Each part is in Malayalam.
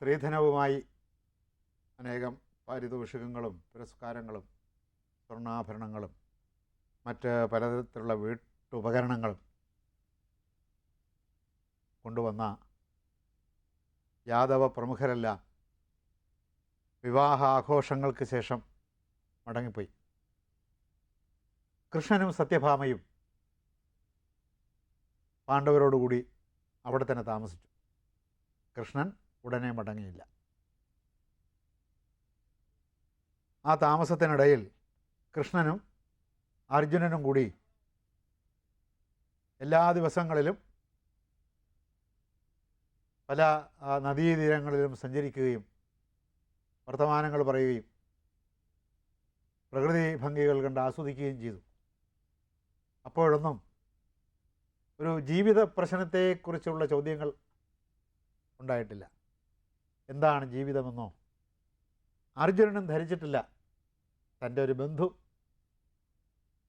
സ്ത്രീധനവുമായി അനേകം പാരിതോഷികങ്ങളും പുരസ്കാരങ്ങളും സ്വർണാഭരണങ്ങളും മറ്റ് പലതരത്തിലുള്ള വീട്ടുപകരണങ്ങളും കൊണ്ടുവന്ന യാദവ പ്രമുഖരെല്ലാം വിവാഹ ആഘോഷങ്ങൾക്ക് ശേഷം മടങ്ങിപ്പോയി. കൃഷ്ണനും സത്യഭാമയും പാണ്ഡവരോടുകൂടി അവിടെ തന്നെ താമസിച്ചു. കൃഷ്ണൻ ഉടനെ മടങ്ങിയില്ല. ആ താമസത്തിനിടയിൽ കൃഷ്ണനും അർജുനനും കൂടി എല്ലാ ദിവസങ്ങളിലും പല നദീതീരങ്ങളിലും സഞ്ചരിക്കുകയും വർത്തമാനങ്ങൾ പറയുകയും പ്രകൃതി ഭംഗികൾ കണ്ട് ആസ്വദിക്കുകയും ചെയ്തു. അപ്പോഴൊന്നും ഒരു ജീവിത പ്രശ്നത്തെക്കുറിച്ചുള്ള ചോദ്യങ്ങൾ ഉണ്ടായിട്ടില്ല. എന്താണ് ജീവിതമെന്നോ? അർജുനനും ധരിച്ചിട്ടില്ല. തന്റെ ഒരു ബന്ധു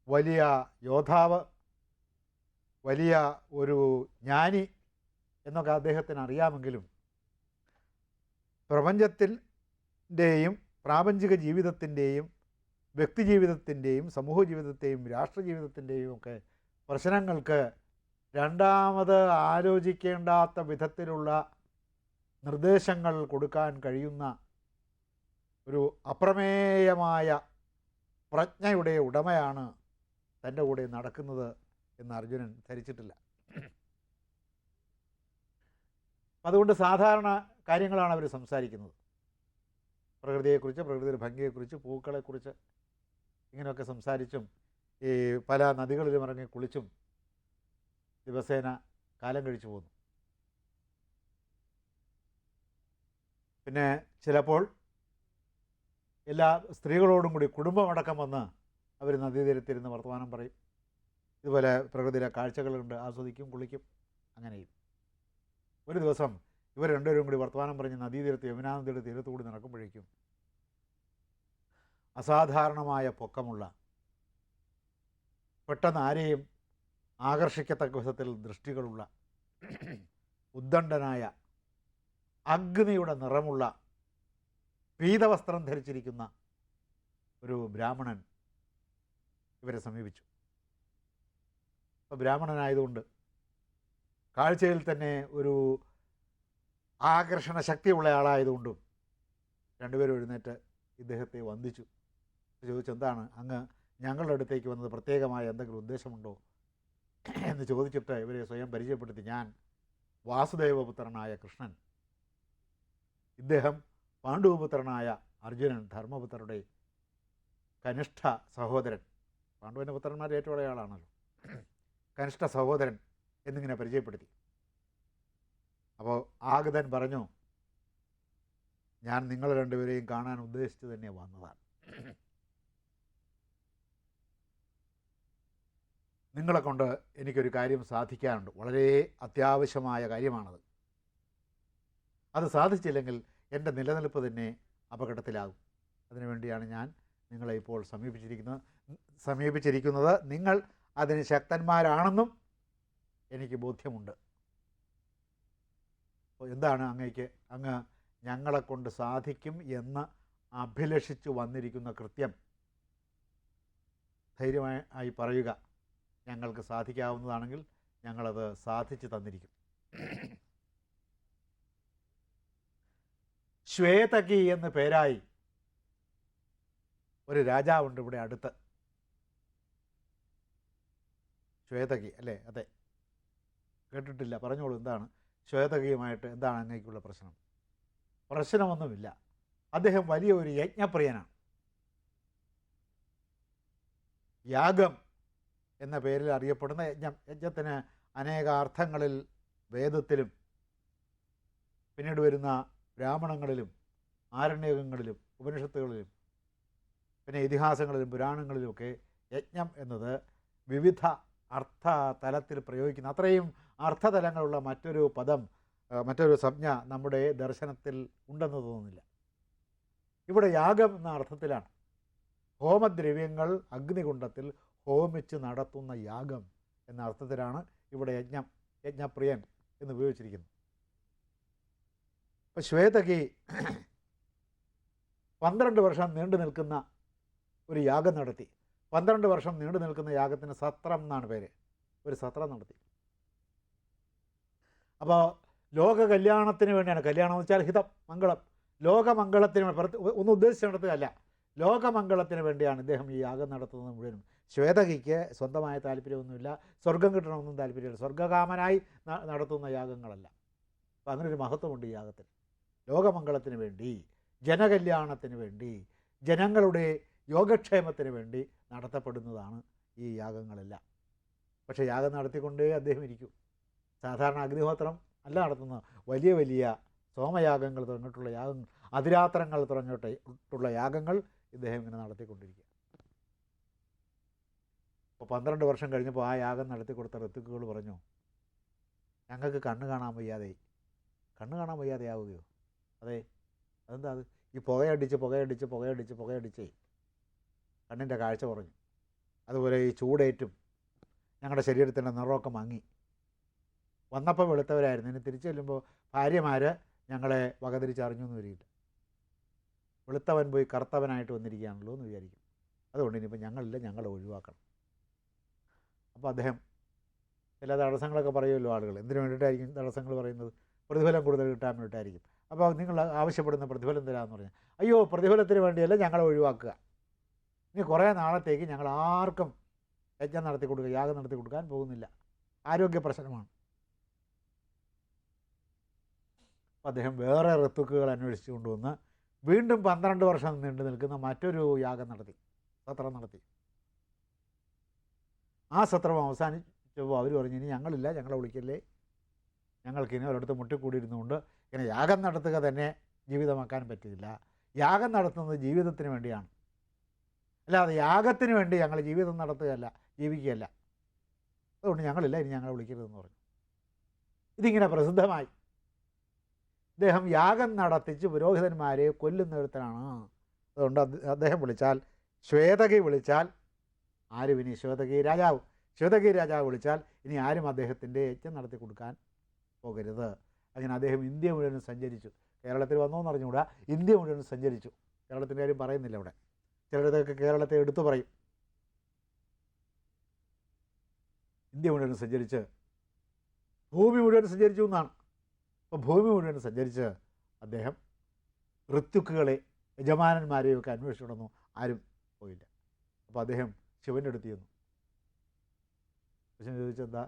വലിയ യോദ്ധാവ് വലിയ ഒരു ജ്ഞാനി എന്നൊക്കെ അദ്ദേഹത്തിന് അറിയാമെങ്കിലും പ്രപഞ്ചത്തിന്റെയും പ്രാപഞ്ചിക ജീവിതത്തിന്റെയും വ്യക്തി ജീവിതത്തിന്റെയും സമൂഹ ജീവിതത്തെയും രാഷ്ട്ര ജീവിതത്തിന്റെയും ഒക്കെ പ്രശ്നങ്ങൾക്ക് രണ്ടാമത് ആലോചിക്കേണ്ടാത്ത വിധത്തിലുള്ള നിർദ്ദേശങ്ങൾ കൊടുക്കാൻ കഴിയുന്ന ഒരു അപ്രമേയമായ പ്രജ്ഞയുടെ ഉടമയാണ് തന്റെ കൂടെ നടക്കുന്നത് എന്ന് അർജുനൻ ധരിച്ചിട്ടില്ല. അതുകൊണ്ട് സാധാരണ കാര്യങ്ങളാണ് അവർ സംസാരിക്കുന്നത്. പ്രകൃതിയെക്കുറിച്ച് പ്രകൃതിയുടെ ഭംഗിയെക്കുറിച്ച് പൂക്കളെക്കുറിച്ച് ഇങ്ങനെയൊക്കെ സംസാരിച്ചും ഈ പല നദികളിലും ഇറങ്ങി കുളിച്ചും ദിവസേന കാലം കഴിച്ചു പോകുന്നു പിന്നെ ചിലപ്പോൾ എല്ലാ സ്ത്രീകളോടും കൂടി കുടുംബമടക്കം വന്ന് അവർ നദീതീരത്തിരുന്ന് വർത്തമാനം പറയും. ഇതുപോലെ പ്രകൃതിയിലെ കാഴ്ചകളുണ്ട് ആസ്വദിക്കും കുളിക്കും അങ്ങനെയും. ഒരു ദിവസം ഇവർ രണ്ടുപേരും കൂടി വർത്തമാനം പറഞ്ഞ് നദീതീരത്ത് യമുനാനദിയുടെ തീരത്തുകൂടി തീരത്ത് കൂടി നടക്കുമ്പോഴേക്കും അസാധാരണമായ പൊക്കമുള്ള പെട്ടെന്ന് ആരെയും ആകർഷിക്കത്തക്ക വിധത്തിൽ ദൃഷ്ടികളുള്ള ഉദ്ദണ്ഡനായ അഗ്നിയുടെ നിറമുള്ള പീതവസ്ത്രം ധരിച്ചിരിക്കുന്ന ഒരു ബ്രാഹ്മണൻ ഇവരെ സമീപിച്ചു. അപ്പോൾ ബ്രാഹ്മണനായതുകൊണ്ട് കാഴ്ചയിൽ തന്നെ ഒരു ആകർഷണ ശക്തിയുള്ള ആളായതുകൊണ്ടും രണ്ടുപേരും എഴുന്നേറ്റ് ഇദ്ദേഹത്തെ വന്ദിച്ചു. ചോദിച്ചു എന്താണ് അങ്ങ് ഞങ്ങളുടെ അടുത്തേക്ക് വന്നത് പ്രത്യേകമായ എന്തെങ്കിലും ഉദ്ദേശമുണ്ടോ? എന്ന് ചോദിച്ചിട്ട് ഇവരെ സ്വയം പരിചയപ്പെടുത്തി. ഞാൻ വാസുദേവപുത്രനായ കൃഷ്ണൻ ഇദ്ദേഹം പാണ്ഡവപുത്രനായ അർജുനൻ ധർമ്മപുത്രരുടെ കനിഷ്ഠ സഹോദരൻ. പാണ്ഡുവിന്റെ പുത്രന്മാർ ഏറ്റവും ഇളയ കനിഷ്ഠ സഹോദരൻ എന്നിങ്ങനെ പരിചയപ്പെടുത്തി. അപ്പോൾ ആഗതൻ പറഞ്ഞു ഞാൻ നിങ്ങൾ രണ്ടുപേരെയും കാണാൻ ഉദ്ദേശിച്ച് തന്നെ വന്നതാണ്. നിങ്ങളെ കൊണ്ട് എനിക്കൊരു കാര്യം സാധിക്കാനുണ്ട്. വളരെ അത്യാവശ്യമായ കാര്യമാണത്. അത് സാധിച്ചില്ലെങ്കിൽ എന്റെ നിലനിൽപ്പ് തന്നെ അപകടത്തിലാകും. അതിനുവേണ്ടിയാണ് ഞാൻ നിങ്ങളെ ഇപ്പോൾ സമീപിച്ചിരിക്കുന്നത് സമീപിച്ചിരിക്കുന്നത്. നിങ്ങൾ അതിന് ശക്തന്മാരാണെന്നും എനിക്ക് ബോധ്യമുണ്ട്. എന്താണ് അങ്ങേക്ക് അങ്ങ് ഞങ്ങളെ കൊണ്ട് സാധിക്കും എന്ന് അഭിലഷിച്ചു വന്നിരിക്കുന്ന കൃത്യം? ധൈര്യമായി പറയുക. ഞങ്ങൾക്ക് സാധിക്കാവുന്നതാണെങ്കിൽ ഞങ്ങളത് സാധിച്ചു തന്നിരിക്കും. ശ്വേതകി എന്ന് പേരായി. ഒരു രാജാവുണ്ട് ഇവിടെ അടുത്ത്. ശ്വേതകി അല്ലേ? അതെ. കേട്ടിട്ടില്ല. പറഞ്ഞോളൂ എന്താണ്? ശ്വേതകിയുമായിട്ട് എന്താണ് അങ്ങേക്കുള്ള പ്രശ്നം? പ്രശ്നമൊന്നുമില്ല. അദ്ദേഹം വലിയ ഒരു യജ്ഞപ്രിയനാണ്. യാഗം എന്ന പേരിൽ അറിയപ്പെടുന്ന യജ്ഞം. യജ്ഞത്തിന് അനേക അർത്ഥങ്ങളിൽ വേദത്തിലും പിന്നീട് വരുന്ന ബ്രാഹ്മണങ്ങളിലും ആരണ്യകങ്ങളിലും ഉപനിഷത്തുകളിലും പിന്നെ ഇതിഹാസങ്ങളിലും പുരാണങ്ങളിലുമൊക്കെ യജ്ഞം എന്നത് വിവിധ അർത്ഥ തലത്തിൽ പ്രയോഗിക്കുന്ന അത്രയും അർത്ഥതലങ്ങളുള്ള മറ്റൊരു പദം മറ്റൊരു സംജ്ഞ നമ്മുടെ ദർശനത്തിൽ ഉണ്ടെന്ന് തോന്നുന്നില്ല. ഇവിടെ യാഗം എന്ന അർത്ഥത്തിലാണ്. ഹോമദ്രവ്യങ്ങൾ അഗ്നികുണ്ഡത്തിൽ ഹോമിച്ച് നടത്തുന്ന യാഗം എന്ന അർത്ഥത്തിലാണ് ഇവിടെ യജ്ഞം യജ്ഞപ്രിയൻ എന്ന് ഉപയോഗിച്ചിരിക്കുന്നത്. അപ്പോൾ ശ്വേതകി പന്ത്രണ്ട് വർഷം നീണ്ടു നിൽക്കുന്ന ഒരു യാഗം നടത്തി. പന്ത്രണ്ട് വർഷം നീണ്ടു നിൽക്കുന്ന യാഗത്തിന് സത്രം എന്നാണ് പേര്. ഒരു സത്രം നടത്തി. അപ്പോൾ ലോക കല്യാണത്തിന് വേണ്ടിയാണ്. കല്യാണം എന്ന് വെച്ചാൽ ഹിതം മംഗളം. ലോകമംഗളത്തിന് ഒന്നും ഉദ്ദേശിച്ച് ലോകമംഗളത്തിന് വേണ്ടിയാണ് ഇദ്ദേഹം ഈ യാഗം നടത്തുന്നത് മുഴുവനും. ശ്വേതകിക്ക് സ്വന്തമായ താല്പര്യമൊന്നുമില്ല. സ്വർഗം കിട്ടണമെന്നും താല്പര്യമില്ല. സ്വർഗകാമനായി നടത്തുന്ന യാഗങ്ങളല്ല. അപ്പം അങ്ങനൊരു മഹത്വമുണ്ട് ഈ യാഗത്തിന്. ലോകമംഗളത്തിന് വേണ്ടി ജനകല്യാണത്തിന് വേണ്ടി ജനങ്ങളുടെ യോഗക്ഷേമത്തിന് വേണ്ടി നടത്തപ്പെടുന്നതാണ് ഈ യാഗങ്ങളെല്ലാം. പക്ഷേ യാഗം നടത്തിക്കൊണ്ടേ അദ്ദേഹം ഇരിക്കും. സാധാരണ അഗ്നിഹോത്രം അല്ല നടത്തുന്ന വലിയ വലിയ സോമയാഗങ്ങൾ തുടങ്ങിയിട്ടുള്ള യാഗങ്ങൾ അതിരാത്രങ്ങൾ തുടങ്ങിയിട്ടുള്ള യാഗങ്ങൾ ഇദ്ദേഹം ഇങ്ങനെ നടത്തിക്കൊണ്ടിരിക്കുക. അപ്പോൾ പന്ത്രണ്ട് വർഷം കഴിഞ്ഞപ്പോൾ ആ യാഗം നടത്തി കൊടുത്ത ഋത്തുക്കുകൾ പറഞ്ഞു ഞങ്ങൾക്ക് കണ്ണ് കാണാൻ വയ്യാതെ കണ്ണ് കാണാൻ വയ്യാതെ ആവുകയോ അതെ. അതെന്താ? അത് ഈ പുകയടിച്ച് പുകയടിച്ച് പുകയടിച്ച് പുകയടിച്ചേ കണ്ണിന്റെ കാഴ്ച കുറഞ്ഞു. അതുപോലെ ഈ ചൂടേറ്റും ഞങ്ങളുടെ ശരീരത്തിന്റെ നിറമൊക്കെ മങ്ങി. വന്നപ്പം വെളുത്തവരായിരുന്നു. ഇനി തിരിച്ചു ചെല്ലുമ്പോൾ ഭാര്യമാർ ഞങ്ങളെ വകതിരിച്ചറിഞ്ഞു എന്ന് വരില്ല വെളുത്തവൻ പോയി കറുത്തവനായിട്ട് വന്നിരിക്കുകയാണല്ലോ എന്ന് വിചാരിക്കും. അതുകൊണ്ട് ഇനിയിപ്പോൾ ഞങ്ങളില്ല ഞങ്ങളെ ഒഴിവാക്കണം. അപ്പോൾ അദ്ദേഹം ചില തടസ്സങ്ങളൊക്കെ പറയുമല്ലോ ആളുകൾ എന്തിനു വേണ്ടിയിട്ടായിരിക്കും തടസ്സങ്ങൾ പറയുന്നത്? പ്രതിഫലം കൂടുതൽ കിട്ടാൻ വേണ്ടിയിട്ടായിരിക്കും. അപ്പോൾ നിങ്ങൾ ആവശ്യപ്പെടുന്ന പ്രതിഫലം തരാമെന്ന് പറഞ്ഞു. അയ്യോ പ്രതിഫലത്തിന് വേണ്ടിയല്ല ഞങ്ങളെ ഒഴിവാക്കുക. ഇനി കുറേ നാളത്തേക്ക് ഞങ്ങൾ ആർക്കും യജ്ഞം നടത്തി കൊടുക്കുക യാഗം നടത്തി കൊടുക്കാൻ പോകുന്നില്ല. ആരോഗ്യ പ്രശ്നമാണ്. അദ്ദേഹം വേറെ ഋത്തുക്കുകൾ അന്വേഷിച്ചു കൊണ്ടുവന്ന് വീണ്ടും പന്ത്രണ്ട് വർഷം നീണ്ടു നിൽക്കുന്ന മറ്റൊരു യാഗം നടത്തി സത്രം നടത്തി. ആ സത്രം അവസാനിച്ചപ്പോൾ അവർ പറഞ്ഞു ഇനി ഞങ്ങളില്ല ഞങ്ങളെ വിളിക്കല്ലേ? ഞങ്ങൾക്കിനി ഒരിടത്ത് മുട്ടിക്കൂടിയിരുന്നുകൊണ്ട് ഇങ്ങനെ യാഗം നടത്തുക തന്നെ ജീവിതമാക്കാൻ പറ്റില്ല. യാഗം നടത്തുന്നത് ജീവിതത്തിന് വേണ്ടിയാണ്. അല്ലാതെ യാഗത്തിന് വേണ്ടി ഞങ്ങൾ ജീവിതം നടത്തുകയല്ല ജീവിക്കുകയല്ല. അതുകൊണ്ട് ഞങ്ങളില്ല ഇനി ഞങ്ങളെ വിളിക്കരുതെന്ന് പറഞ്ഞു. ഇതിങ്ങനെ പ്രസിദ്ധമായി. ഇദ്ദേഹം യാഗം നടത്തിച്ച് പുരോഹിതന്മാരെ കൊല്ലുന്നിടത്താണ് അതുകൊണ്ട് അദ്ദേഹം വിളിച്ചാൽ ശ്വേതകി വിളിച്ചാൽ ആരും ഇനി ശ്വേതകി രാജാവ് ശ്വേതകി രാജാവ് വിളിച്ചാൽ ഇനി ആരും അദ്ദേഹത്തിന്റെ യജ്ഞം നടത്തി കൊടുക്കാൻ പോകരുത്. അങ്ങനെ അദ്ദേഹം ഇന്ത്യ മുഴുവൻ സഞ്ചരിച്ചു. കേരളത്തിൽ വന്നോ എന്ന് അറിഞ്ഞുകൂടാ. ഇന്ത്യ മുഴുവൻ സഞ്ചരിച്ചു. കേരളത്തിന്റെ കാര്യം പറയുന്നില്ല അവിടെ ചിലയിടത്തൊക്കെ കേരളത്തെ എടുത്തു പറയും. ഇന്ത്യ മുഴുവൻ സഞ്ചരിച്ച് ഭൂമി മുഴുവൻ സഞ്ചരിച്ചു എന്നാണ്. അപ്പോൾ ഭൂമി മുഴുവൻ സഞ്ചരിച്ച് അദ്ദേഹം ഋത്തുക്കുകളെ യജമാനന്മാരെയൊക്കെ അന്വേഷിച്ചിടന്നു ആരും പോയില്ല. അപ്പോൾ അദ്ദേഹം ശിവന്റെ അടുത്ത് ചെന്നു ശിവൻ ചോദിച്ചെന്താ?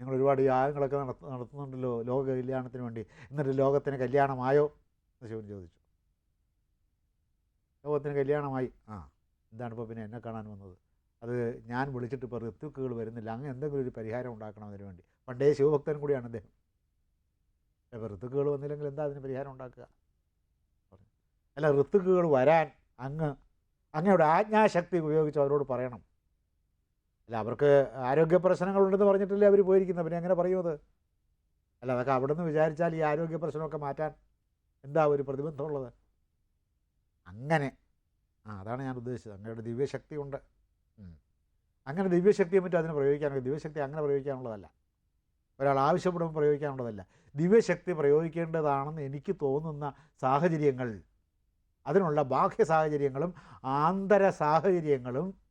നിങ്ങൾ ഒരുപാട് യാഗങ്ങളൊക്കെ നടത്ത നടത്തുന്നുണ്ടല്ലോ ലോക കല്യാണത്തിന് വേണ്ടി. എന്നിട്ട് ലോകത്തിന് കല്യാണമായോ? എന്ന് ശിവൻ ചോദിച്ചു. ലോകത്തിന് കല്യാണമായി. ആ എന്താണ് ഇപ്പോൾ പിന്നെ എന്നെ കാണാൻ വന്നത്? അത് ഞാൻ വിളിച്ചിട്ട് ഇപ്പോൾ ഋത്തുക്കുകൾ വരുന്നില്ല. അങ്ങ് എന്തെങ്കിലും ഒരു പരിഹാരം ഉണ്ടാക്കണം അതിന് വേണ്ടി. പണ്ടേ ശിവഭക്തൻ കൂടിയാണ് അദ്ദേഹം. അപ്പോൾ ഋത്തുക്കുകൾ വന്നില്ലെങ്കിൽ എന്താ അതിന് പരിഹാരം ഉണ്ടാക്കുക? അല്ല ഋത്തുക്കുകൾ വരാൻ അങ്ങ് അങ്ങയുടെ ആജ്ഞാശക്തി ഉപയോഗിച്ച് അവരോട് പറയണം. അല്ല അവർക്ക് ആരോഗ്യ പ്രശ്നങ്ങളുണ്ടെന്ന് പറഞ്ഞിട്ടല്ലേ അവർ പോയിരിക്കുന്നത്. പിന്നെ എങ്ങനെ പറയുമത് അല്ല അതൊക്കെ അവിടെ നിന്ന് വിചാരിച്ചാൽ ഈ ആരോഗ്യ പ്രശ്നമൊക്കെ മാറ്റാൻ എന്താ ഒരു പ്രതിബന്ധമുള്ളത്? അങ്ങനെ. ആ അതാണ് ഞാൻ ഉദ്ദേശിച്ചത്. അങ്ങയുടെ ദിവ്യശക്തി ഉണ്ട്. അങ്ങനെ ദിവ്യശക്തിയെ പറ്റും അതിന് പ്രയോഗിക്കാനുള്ള ദിവ്യശക്തി അങ്ങനെ പ്രയോഗിക്കാനുള്ളതല്ല. ഒരാൾ ആവശ്യപ്പെടുമ്പോൾ പ്രയോഗിക്കാനുള്ളതല്ല. ദിവ്യശക്തി പ്രയോഗിക്കേണ്ടതാണെന്ന് എനിക്ക് തോന്നുന്ന സാഹചര്യങ്ങൾ അതിനുള്ള ബാഹ്യ സാഹചര്യങ്ങളും ആന്തര സാഹചര്യങ്ങളും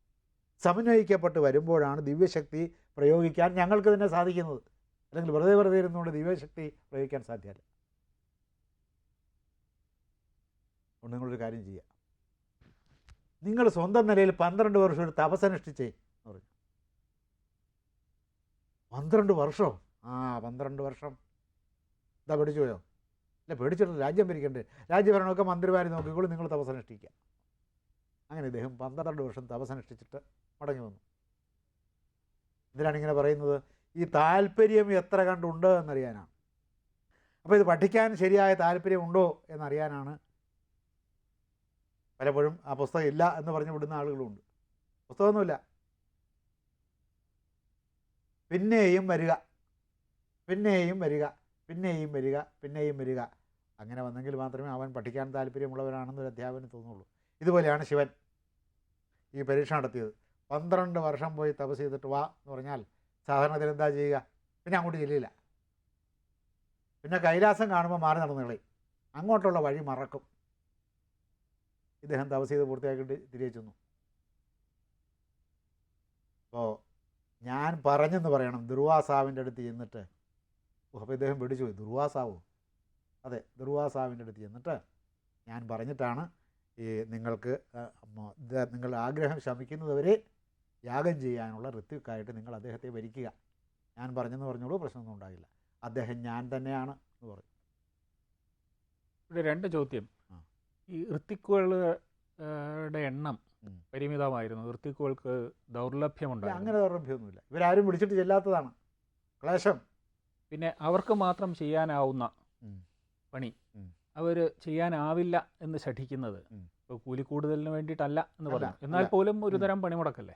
സമന്വയിക്കപ്പെട്ട് വരുമ്പോഴാണ് ദിവ്യശക്തി പ്രയോഗിക്കാൻ ഞങ്ങൾക്ക് തന്നെ സാധിക്കുന്നത്. അല്ലെങ്കിൽ വെറുതെ വെറുതെ ഇരുന്നുകൊണ്ട് ദിവ്യശക്തി പ്രയോഗിക്കാൻ സാധ്യമല്ല അതുകൊണ്ട് നിങ്ങളൊരു കാര്യം ചെയ്യുക നിങ്ങൾ സ്വന്തം നിലയിൽ പന്ത്രണ്ട് വർഷം ഒരു തപസനുഷ്ഠിച്ചേ എന്ന് പറഞ്ഞു. പന്ത്രണ്ട് വർഷം? ആ പന്ത്രണ്ട് വർഷം. ഇതാ പേടിച്ചു പോയോ? അല്ല പേടിച്ചിട്ടില്ല രാജ്യം ഭരിക്കണ്ടേ? രാജ്യഭരണമൊക്കെ മന്ത്രിമാർ നോക്കിക്കോളും നിങ്ങൾ തപസനുഷ്ഠിക്കുക അങ്ങനെ ഇദ്ദേഹം പന്ത്രണ്ട് വർഷം തപസ്സനുഷ്ഠിച്ചിട്ട് മടങ്ങി വന്നു. എന്തിനാണ് ഇങ്ങനെ പറയുന്നത്? ഈ താല്പര്യം എത്ര കണ്ടുണ്ട് എന്നറിയാനാണ്. അപ്പോൾ ഇത് പഠിക്കാൻ ശരിയായ താല്പര്യമുണ്ടോ എന്നറിയാനാണ് പലപ്പോഴും ആ പുസ്തകം ഇല്ല എന്ന് പറഞ്ഞു വിടുന്ന ആളുകളുണ്ട് പുസ്തകമൊന്നുമില്ല. പിന്നെയും വരിക. പിന്നെയും വരിക. പിന്നെയും വരിക. പിന്നെയും വരിക. അങ്ങനെ വന്നെങ്കിൽ മാത്രമേ അവൻ പഠിക്കാൻ താല്പര്യമുള്ളവനാണെന്ന് ഒരു അധ്യാപകന് തോന്നുള്ളൂ. ഇതുപോലെയാണ് ശിവൻ ഈ പരീക്ഷ നടത്തിയത്. പന്ത്രണ്ട് വർഷം പോയി തപസ് ചെയ്തിട്ട് വാ എന്ന് പറഞ്ഞാൽ സാധാരണത്തിൽ എന്താ ചെയ്യുക? പിന്നെ അങ്ങോട്ട് ചെല്ലില്ല. പിന്നെ കൈലാസം കാണുമ്പോൾ മാറി നടന്നു കളയും. അങ്ങോട്ടുള്ള വഴി മറക്കും. ഇദ്ദേഹം തപസ് ചെയ്ത് പൂർത്തിയാക്കിയിട്ട് തിരികെ ചെന്നു. അപ്പോൾ ഞാൻ പറഞ്ഞെന്ന് പറയണം. ദുർവാസാവിന്റെ അടുത്ത് ചെന്നിട്ട് അപ്പോൾ ഇദ്ദേഹം പിടിച്ചു പോയി. ദുർവാസാവോ? അതെ ദുർവാസാവിന്റെ അടുത്ത് ചെന്നിട്ട് ഞാൻ പറഞ്ഞിട്ടാണ് ഈ നിങ്ങൾക്ക് നിങ്ങളുടെ ആഗ്രഹം ശമിക്കുന്നതുവരെ യാഗം ചെയ്യാനുള്ള ഋത്വിക്കായിട്ട് നിങ്ങൾ അദ്ദേഹത്തെ ഭരിക്കുക. ഞാൻ പറഞ്ഞെന്ന് പറഞ്ഞോളൂ പ്രശ്നമൊന്നും ഉണ്ടാകില്ല. അദ്ദേഹം ഞാൻ തന്നെയാണ് എന്ന് പറഞ്ഞു ഇവിടെ രണ്ട് ചോദ്യം. ഈ ഋത്തിക്കുകളുടെ എണ്ണം. പരിമിതമായിരുന്നു. ഋത്തിക്കുകൾക്ക് ദൗർലഭ്യമുണ്ട് അങ്ങനെ ദൗർലഭ്യമൊന്നുമില്ല. ഇവരാരും വിളിച്ചിട്ട് ചെല്ലാത്തതാണ്. ക്ലേശം. പിന്നെ അവർക്ക് മാത്രം ചെയ്യാനാവുന്ന. പണി. അവർ ചെയ്യാനാവില്ല എന്ന് ശഠിക്കുന്നത്. ഇപ്പോൾ കൂലി കൂടുതലിന് വേണ്ടിയിട്ടല്ല എന്ന് പറയാം എന്നാൽ പോലും ഒരുതരം പണിമുടക്കല്ലേ.